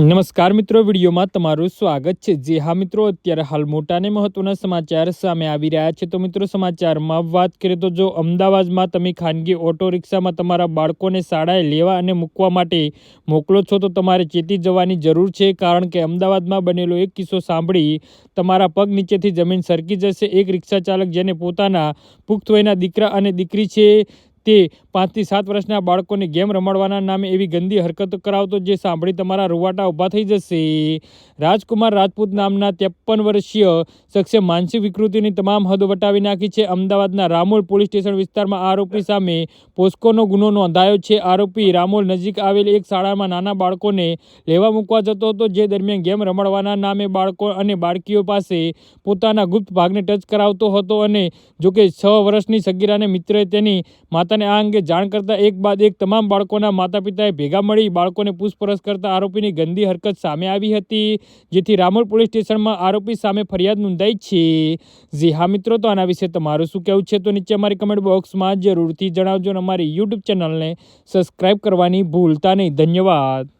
નમસ્કાર મિત્રો, વિડીયોમાં તમારું સ્વાગત છે. જે હા મિત્રો, અત્યારે હાલ મોટા અને મહત્વના સમાચાર સામે આવી રહ્યા છે. તો મિત્રો, સમાચારમાં વાત કરીએ તો જો અમદાવાદમાં તમે ખાનગી ઓટો રિક્ષામાં તમારા બાળકોને શાળાએ લેવા અને મૂકવા માટે મોકલો છો, તો તમારે ચેતી જવાની જરૂર છે. કારણ કે અમદાવાદમાં બનેલો એક કિસ્સો સાંભળી તમારા પગ નીચેથી જમીન સરકી જશે. એક રિક્ષા ચાલક જેને પોતાના પુખ્ત વયના દીકરા અને દીકરી છે તે પાંચથી સાત વર્ષના બાળકોને ગેમ રમાડવાના નામે એવી ગંદી હરકતો કરાવતો જે સાંભળી તમારા રૂવાટા ઊભા થઈ જશે. રાજકુમાર રાજપૂત નામના ત્રેપન વર્ષીય શખ્સે માનસિક વિકૃતિની તમામ હદ વટાવી નાખી છે. અમદાવાદના રામોલ પોલીસ સ્ટેશન વિસ્તારમાં આરોપી સામે પોસ્કોનો ગુનો નોંધાયો છે. આરોપી રામોલ નજીક આવેલી એક શાળામાં નાના બાળકોને લેવા મૂકવા જતો હતો, જે દરમિયાન ગેમ રમાડવાના નામે બાળકો અને બાળકીઓ પાસે પોતાના ગુપ્ત ભાગને ટચ કરાવતો હતો અને જોકે છ વર્ષની સગીરાને મિત્રએ તેની માતાને આ અંગે જાણ કરતા એક બાદ એક તમામ બાળકોના માતા પિતાએ ભેગા મળી બાળકોને પૂછપરછ કરતા આરોપીની ગંદી હરકત સામે આવી હતી, જેથી રામોલ પોલીસ સ્ટેશનમાં આરોપી સામે ફરિયાદ નોંધાઈ છે. જી હા મિત્રો, તો આના વિશે તમારું શું કહેવું છે? તો નીચે અમારી કમેન્ટ બોક્સમાં જરૂરથી જણાવજો અને અમારી યુટ્યુબ ચેનલને સબસ્ક્રાઈબ કરવાની ભૂલતા નહીં. ધન્યવાદ.